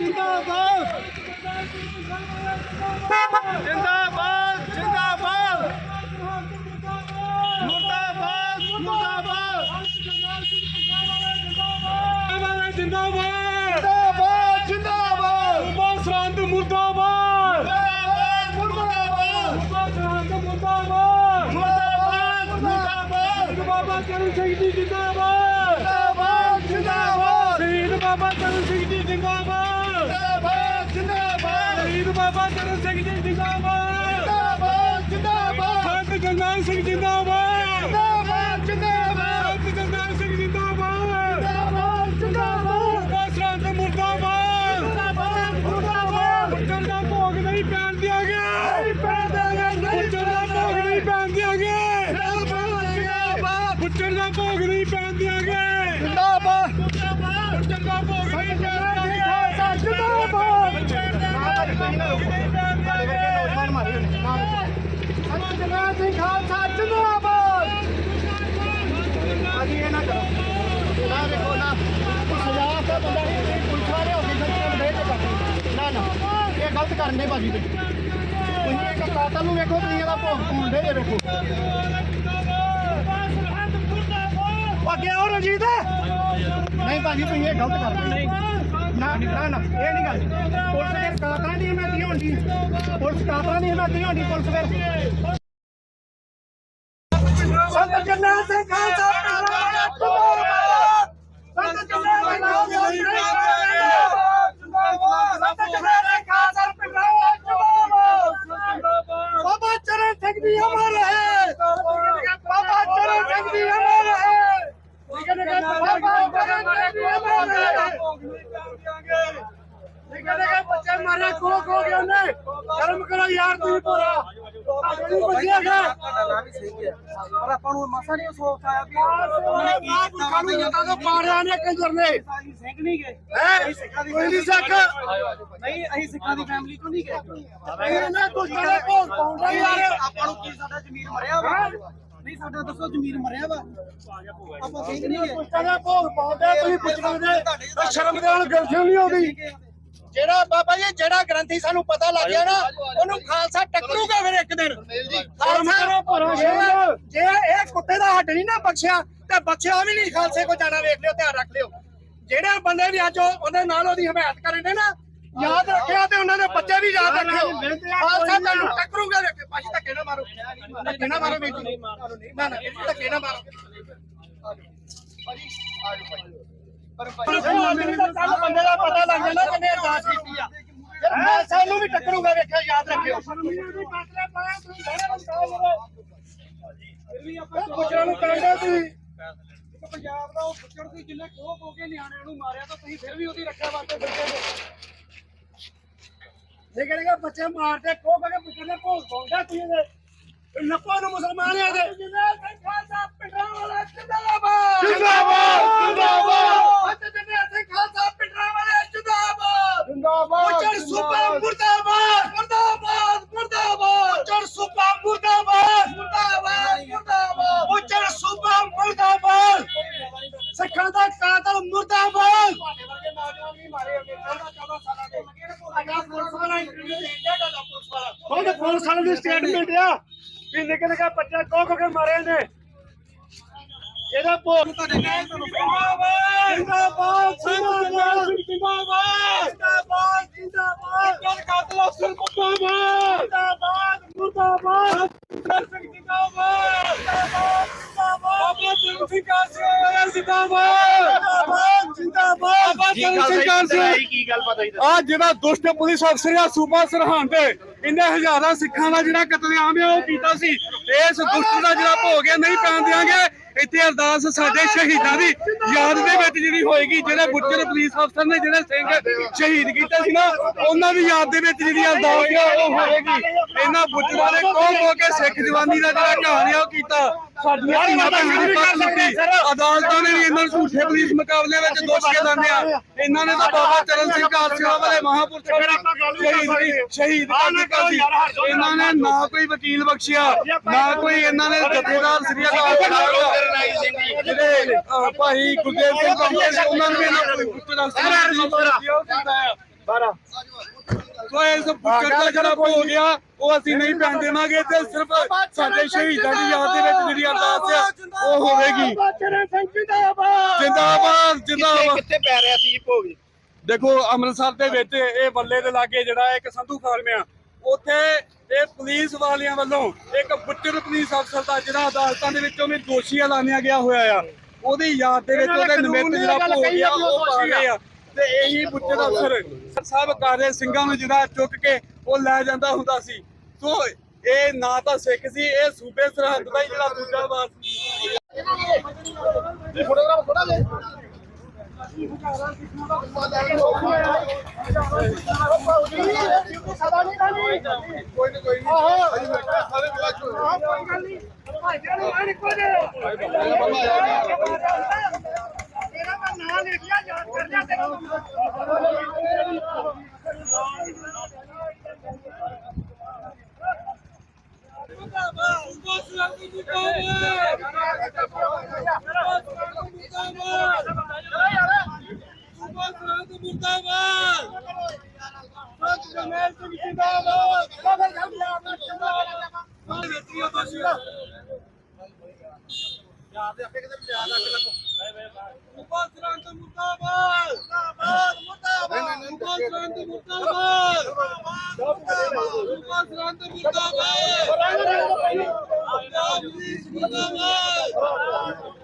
ਜਿੰਦਾਬਾਦ। ਜਿੰਦਾਬਾਦ ਜਿੰਦਾਬਾਦ। ਮੁਰਦਾਬਾਦ ਮੁਰਦਾਬਾਦ। ਜਿੰਦਾਬਾਦ ਜਿੰਦਾਬਾਦ। ਜਿੰਦਾਬਾਦ। ਸੂਬਾ ਸਰਹੰਦ ਮੁਰਦਾਬਾਦ। ਮੁਰਦਾਬਾਦ ਸਰਹੰਦ ਮੁਰਦਾਬਾਦ। ਮੁਰਦਾਬਾਦ ਮੁਰਦਾਬਾਦ। ਬਾਬਾ ਚਰਨ ਸਿੰਘ ਜੀ ਜਿੰਦਾਬਾਦ। ਜਿੰਦਾਬਾਦ ਜਿੰਦਾਬਾਦ। ਸ਼ਹੀਦ ਬਾਬਾ ਚਰਨ ਸਿੰਘ ਜੀ ਜਿੰਦਾਬਾਦ। ਜਨਾਬ ਸਿੰਘ ਖਾਲਸਾ, ਜਿੰਦਾਬਾਦ! ਅਜੀ ਇਹ ਨਾ ਕਰੋ। ਨਾ ਦੇਖੋ, ਨਾ। ਸਜ਼ਾ ਤਾਂ ਬੰਦਾ ਨਹੀਂ ਪੁਲਿਸ ਵਾਲੇ ਹੋ ਕੇ ਸੱਚੇ ਦੇ ਤੇ ਨਾ ਨਾ। ਇਹ ਗਲਤ ਕਰਨ ਦੇ ਬਾਜੀ ਤੁਸੀਂ। ਤੁਸੀਂ ਇੱਕ ਕਾਤਲ ਨੂੰ ਵੇਖੋ, ਤੁਸੀਂ ਇਹਦਾ ਭੋਗ ਪਾਉਂਦੇ ਜੇ ਵੇਖੋ। ਅੱਗੇ ਆਓ, ਰਣਜੀਤ। ਨਹੀਂ ਭਾਜੀ, ਤੁਸੀਂ ਇਹ ਗਲਤ ਕਰਦੇ ਨਾ ਨਾ ਨਾ। ਇਹ ਨਹੀਂ ਗੱਲ। ਪੁਲਿਸ ਦੇ ਕਾਤਲਾਂ ਦੀ ਹਿਮਾਇਤੀ ਹੁੰਦੀ ਪੁਲਿਸ ਕਾਤਲਾਂ ਦੀ ਹਿਮਾਇਤੀ ਹੁੰਦੀ ਪੁਲਿਸ ਫਿਰ ਸੰਤ ਜਰਨੈਲ ਸਿੰਘ ਖਾਲਸਾ ਜਿੰਦਾਬਾਦ ਸੰਤ ਜਰਨੈਲ ਸਿੰਘ ਜਿੰਦਾਬਾਦ ਸੰਤ ਜਰਨੈਲ ਸਿੰਘ ਖਾਲਸਾ ਜਿੰਦਾਬਾਦ ਬਾਬਾ ਚਰਨ ਸਿੰਘ ਦੀ ਅਮਰ ਹੈ ਬਾਬਾ ਚਰਨ ਸਿੰਘ ਦੀ ਅਮਰ ਹੈ ਬਾਬਾ ਚਰਨ ਸਿੰਘ ਦੀ ਅਮਰ ਹੈ ਨਿਕਲ ਕੇ ਬੱਚੇ ਮਾਰੇ ਖੋ ਖੋ ਕੇ ਉਹਨੇ। ਸ਼ਰਮ ਕਰੋ ਯਾਰ ਤੁਸੀਂ ਪੂਰਾ ਆਪਣੀ ਬੱਚਿਆ ਗਾ ਪਰ ਆਪਾਂ ਨੂੰ ਮਸਾ ਨਹੀਂ ਸੋਚ ਆਇਆ ਵੀ ਨਾ ਪੁੱਛਾਂ ਨੂੰ ਜਦਾਂ ਤੋਂ ਪਾੜਿਆ ਨੇ ਕੰਜਰ ਨੇ। ਸਿੰਘ ਨਹੀਂ ਗਏ। ਹੈ? ਕੋਈ ਨਹੀਂ ਸੱਕ ਨਹੀਂ ਅਸੀਂ ਸਿੱਖਾਂ ਦੀ ਫੈਮਿਲੀ ਤੋਂ ਨਹੀਂ ਗਏ। ਇਹਨੇ ਦੁਸ਼ਮਣ ਦੇ ਭੋਗ ਪਾਉਂਦਾ ਯਾਰ। ਆਪਾਂ ਨੂੰ ਕੀ ਸਾਡਾ ਜ਼ਮੀਰ ਮਰਿਆ ਵਾ? ਨਹੀਂ ਸਾਡਾ ਦੱਸੋ ਜ਼ਮੀਰ ਮਰਿਆ ਵਾ। ਆਪਾਂ ਸਿੰਘ ਨਹੀਂ ਗਏ। ਦੁਸ਼ਮਣ ਦੇ ਭੋਗ ਪਾਉਂਦੇ ਤੁਸੀਂ ਪੁੱਛਣਾ ਦੇ ਸ਼ਰਮ ਦੇ ਨਾਲ ਗਲਤੀ ਨਹੀਂ ਆਉਂਦੀ ਜਿਹੜਾ ਬਾਬਾ ਜੀ ਜਿਹੜਾ ਗ੍ਰੰਥੀ ਸਾਨੂੰ ਪਤਾ ਲੱਗ ਗਿਆ ਨਾ ਉਹਨੂੰ ਖਾਲਸਾ ਟੱਕਰੂਗਾ ਫਿਰ ਇੱਕ ਦਿਨ। ਖਾਲਸਾ ਜੇ- ਜੇ ਇਹ ਕੁੱਤੇ ਦਾ ਹੱਡ ਨਹੀਂ ਨਾ ਬਖਸ਼ਿਆ ਤੇ ਬਖਸ਼ਿਆ ਵੀ ਨਹੀਂ ਖਾਲਸੇ ਕੋ ਜਾਣਾ ਵੇਖ ਲਿਓ ਧਿਆਨ ਰੱਖ ਲਿਓ। ਜਿਹੜੇ ਬੰਦੇ ਵੀ ਅੱਜ ਉਹ- ਉਹਦੇ ਨਾਲ ਉਹਦੀ ਹਮਾਇਤ ਕਰਨ ਦੇ ਨਾ ਯਾਦ ਰੱਖਿਆ ਤੇ ਉਹਨਾਂ ਦੇ ਬੱਚੇ ਵੀ ਯਾਦ ਰੱਖਿਓ। ਖਾਲਸਾ ਤੁਹਾਨੂੰ ਟੱਕਰੂਗਾ ਵੇਖ ਭਾਜੀ ਧੱਕੇ ਨਾ ਮਾਰੋ। ਧੱਕੇ ਨਾ ਮਾਰੋ ਵੀਰ ਜੀ। ਨਾ ਨਾ ਧੱਕੇ ਨਾ ਮਾਰੋ। ਕੱਲ ਬੰਦੇ ਦਾ ਪਤਾ ਲੱਗ ਜਾਣਾ ਕਿੰਨੇ ਅਰਦਾਸ ਕੀਤੀ ਆ। ਮੈਂ ਸਾਨੂੰ ਵੀ ਟੱਕਰੂਗਾ ਵੇਖਿਓ ਯਾਦ ਰੱਖਿਓ। ਪੁੱਛਣ ਨੂੰ ਕਹਿੰਦੇ ਪੰਜਾਬ ਦਾ ਉਹ ਬੁੱਚੜ ਸੀ ਜਿੰਨੇ ਕੋਹ ਕੋ ਕੇ ਨਿਆਣਿਆਂ ਨੂੰ ਮਾਰਿਆ ਤਾਂ ਤੁਸੀਂ ਫਿਰ ਵੀ ਉਹਦੀ ਰੱਖਿਆ ਵਾਸਤੇ ਫਿਰਦੇ ਹੋ ਇਹ ਕਹਿੰਦੇ ਬੱਚੇ ਮਾਰਦੇ ਕੋ ਕਹਿੰਦੇ ਪੁੱਛਣ ਦੇ ਭੋਗ ਪਾਉਂਦਾ ਤੁਸੀਂ ਇਹਦੇ। ਨੱਪੋ ਨੂੰ ਮੁਸਲਮਾਨ ਆ ਦੇ ਜਿੰਦਾਬਾਦ ਖਾਲਸਾ ਪਿੰਡਾਂ ਵਾਲਾ ਜਿੰਦਾਬਾਦ ਜਿੰਦਾਬਾਦ ਜਿੰਦਾਬਾਦ ਅੱਜ ਜਿੰਨੇ ਸਿੰਘ ਖਾਲਸਾ ਪਿੰਡਾਂ ਵਾਲੇ ਜਿੰਦਾਬਾਦ ਜਿੰਦਾਬਾਦ ਪੁੱਛਣ ਸੂਬਾ ਮੁਰਦਾਬਾਦ ਮੁਰਦਾਬਾਦ ਮੁਰਦਾਬਾਦ ਪੁੱਛਣ ਸੂਬਾ ਮੁਰਦਾਬਾਦ ਮੁਰਦਾਬਾਦ ਮੁਰਦਾਬਾਦ ਪੁੱਛਣ ਸੂਬਾ ਮੁਰਦਾਬਾਦ ਸਿੱਖਾਂ ਦਾ ਕਾਤਲ ਮੁਰਦਾਬਾਦ ਤੁਹਾਡੇ ਵਰਗੇ ਨੌਜਵਾਨ ਵੀ ਮਾਰੇ ਹੋਗੇ 14 14 ਸਾਲਾਂ ਦੇ ਅਗਾ ਪੁਲਿਸ ਵਾਲਾ ਇੰਟਰਵਿਊ ਦੇਂਦਾ ਤੁਹਾਡਾ ਪੁਲਿਸ ਵਾਲਾ ਉਹਦੇ ਪੁਲਿਸ ਵਾਲੇ ਦੀ ਸਟੇਟਮੈਂਟ ਆ ਵੀ ਨਿੱਕੇ ਨਿੱਕੇ ਬੱਚੇ ਕੋ ਕੋ ਕੇ ਮਾਰੇ ਨੇ। ਇਹਦਾ ਭੋਗ ਤੁਹਾਡੇ ਨਾਲ ਜਿੰਦਾਬਾਦ! ਜਿੰਦਾਬਾਦ ਜਿੰਦਾਬਾਦ ਜਿੰਦਾਬਾਦ ਜਿੰਦਾਬਾਦ ਜਿੰਦਾਬਾਦ ਕਾਤਲ ਅਫਸਰ ਮੁਰਦਾਬਾਦ ਜਿੰਦਾਬਾਦ ਮੁਰਦਾਬਾਦ ਸਿੰਘ ਜਿੰਦਾਬਾਦ ਜਿੰਦਾਬਾਦ ਬਾਬਾ ਚਰਨ ਸਿੰਘ ਕਾਸੇ ਜਿੰਦਾਬਾਦ ਜਿੰਦਾਬਾਦ ਬਾਬਾ ਚਰਨ ਕੀ ਗੱਲ ਪਤਾ ਹੀ ਆ ਜਿਹੜਾ ਦੁਸ਼ਟ ਪੁਲਿਸ ਅਫਸਰ ਆ ਸੂਬਾ ਸਰਹੰਦ ਇਹਨੇ ਹਜ਼ਾਰਾਂ ਸਿੱਖਾਂ ਦਾ ਜਿਹੜਾ ਕਤਲੇਆਮ ਆ ਉਹ ਕੀਤਾ ਸੀ। ਇਸ ਦੁਸ਼ਟ ਦਾ ਜਿਹੜਾ ਭੋਗ ਹੈ ਨਹੀਂ ਪੈਣ ਦਿਆਂਗੇ। ਇੱਥੇ ਅਰਦਾਸ ਸਾਡੇ ਸ਼ਹੀਦਾਂ ਦੀ ਯਾਦ ਦੇ ਵਿੱਚ ਜਿਹੜੀ ਹੋਏਗੀ ਜਿਹੜੇ ਬੁੱਚਰ ਪੁਲਿਸ ਅਫਸਰ ਨੇ ਜਿਹੜੇ ਸਿੰਘ ਸ਼ਹੀਦ ਕੀਤੇ ਸੀ ਨਾ ਉਹਨਾਂ ਦੀ ਯਾਦ ਦੇ ਵਿੱਚ ਜਿਹੜੀ ਅਰਦਾਸ ਆ ਉਹ ਹੋਏਗੀ। ਇਹਨਾਂ ਬੁੱਚਰਾਂ ਨੇ ਕੋਹ ਕੋ ਕੇ ਸਿੱਖ ਜਵਾਨੀ ਦਾ ਜਿਹੜਾ ਕਹਾਣੀ ਆ ਉਹ ਕੀਤਾ। ਸਾਡੀਆਂ ਧੀਆਂ ਦਾ ਜਿਹੜੀ ਪੱਤ ਲੁੱਟੀ ਅਦਾਲਤਾਂ ਨੇ ਵੀ ਇਹਨਾਂ ਨੂੰ ਝੂਠੇ ਪੁਲਿਸ ਮੁਕਾਬਲੇ ਵਿੱਚ ਦੋਸ਼ੀ ਐਲਾਨੇ ਆ? ਇਹਨਾਂ ਨੇ ਤਾਂ ਬਾਬਾ ਚਰਨ ਸਿੰਘ ਕਾਲਸਿਆ ਵਾਲੇ ਮਹਾਪੁਰਸ਼ਾਂ ਨੂੰ ਸ਼ਹੀਦ ਕਰ ਦਿੱਤਾ ਇਹਨਾਂ ਨੇ ਨਾ ਕੋਈ ਵਕੀਲ ਬਖਸ਼ਿਆ ਨਾ ਕੋਈ ਇਹਨਾਂ ਨੇ ਜਥੇਦਾਰ ਸ੍ਰੀ ਅਕਾਲ ਜਿਹੜੇ ਭਾਈ ਗੁਰਦੇਵ ਸਿੰਘ ਕੰਪਨੀ ਉਹਨਾਂ ਨੂੰ ਵੀ ਇਹਨਾਂ ਕੋਈ ਪੁੱਤਰ ਅਫਸਰ ਸਾਰਾ ਸੋ ਇਸ ਬੁੱਕਰ ਦਾ ਜਿਹੜਾ ਹੋ ਗਿਆ ਉਹ ਅਸੀਂ ਨਹੀਂ ਪੈਣ ਦੇਵਾਂਗੇ ਤੇ ਸਿਰਫ ਸਾਡੇ ਸ਼ਹੀਦਾਂ ਦੀ ਯਾਦ ਦੇ ਵਿੱਚ ਜਿਹੜੀ ਅਰਦਾਸ ਆ ਉਹ ਹੋਵੇਗੀ। ਬਾਚਰੇ ਸਿੰਘ ਜਿੰਦਾਬਾਦ। ਜਿੰਦਾਬਾਦ ਜਿੰਦਾਬਾਦ। ਕਿੱਥੇ ਪੈ ਰਿਹਾ ਸੀ ਭੋਗ ਦੇਖੋ ਅੰਮ੍ਰਿਤਸਰ ਦੇ ਵਿੱਚ ਇਹ ਬੱਲੇ ਦੇ ਲਾਗੇ ਜਿਹੜਾ ਇੱਕ ਸੰਧੂ ਫਾਰਮ ਆ ਉੱਥੇ ਇਹ ਪੁਲਿਸ ਵਾਲਿਆਂ ਵੱਲੋਂ ਇੱਕ ਬੁੱਟਰ ਪੁਲਿਸ ਅਫਸਰ ਦਾ ਜਿਹੜਾ ਅਦਾਲਤਾਂ ਦੇ ਵਿੱਚੋਂ ਵੀ ਦੋਸ਼ੀ ਐਲਾਨਿਆ ਗਿਆ ਹੋਇਆ ਆ ਉਹਦੀ ਯਾਦ ਦੇ ਵਿੱਚ ਉਹਦੇ ਨਿਮਿਤ ਜਿਹੜਾ ਭੋਗ ਉਹ ਪਾ ਗਏ ਆ। ਤੇ ਇਹੀ ਬੁੱਟਰ ਅਫਸਰ ਸਭ ਕਾਰੇ ਸਿੰਘਾਂ ਨੂੰ ਜਿਹੜਾ ਚੁੱਕ ਕੇ ਉਹ ਲੈ ਜਾਂਦਾ ਹੁੰਦਾ ਸੀ। ਸੋ ਇਹ ਨਾ ਤਾਂ ਸਿੱਖ ਸੀ ਇਹ ਸੂਬੇ ਸਰਹੱਦ ਦਾ ਹੀ ਜਿਹੜਾ ਦੂਜਾ ਵਾਰ ਸੀ। ਸਦਾ ਨਹੀਂ ਖਾਣੀ ਕੋਈ ਨਹੀਂ ਕੋਈ ਨਹੀਂ। ਸਾਰੇ ਕੋਈ ਗੱਲ ਨਹੀਂ। ਭਾਈਆਂ ਨੂੰ ਆਣ ਕੋ ਦੇ ਤੇਰਾ ਮੈਂ ਨਾਂ ਲਿਖਿਆ ਯਾਦ ਕਰ ਲਿਆ ਸਿੰਘ ਜਿੰਦਾਬਾਦ। ਸੰਤ ਜਮੇਲ ਸਿੰਘ ਜਿੰਦਾਬਾਦ। ਕਬਰ ਖੰਡਿਆ ਜਿੰਦਾਬਾਦ ਵੇਤਰੀਆ ਬਾਸ਼ੀਆ ਯਾਦ ਦੇ ਆਪੇ ਕਿਤੇ ਯਾਦ ਆ ਕੇ ਲੱਗੋ। ਮੁਬਾਰਕ ਸੰਤ ਮੁਰਦਾਬਾਦ। ਮੁਰਦਾਬਾਦ ਮੁਰਦਾਬਾਦ। ਮੁਬਾਰਕ ਸੰਤ ਮੁਰਦਾਬਾਦ। ਮੁਬਾਰਕ ਸੰਤ ਮੁਰਦਾਬਾਦ। ਮੁਰਦਾਬਾਦ।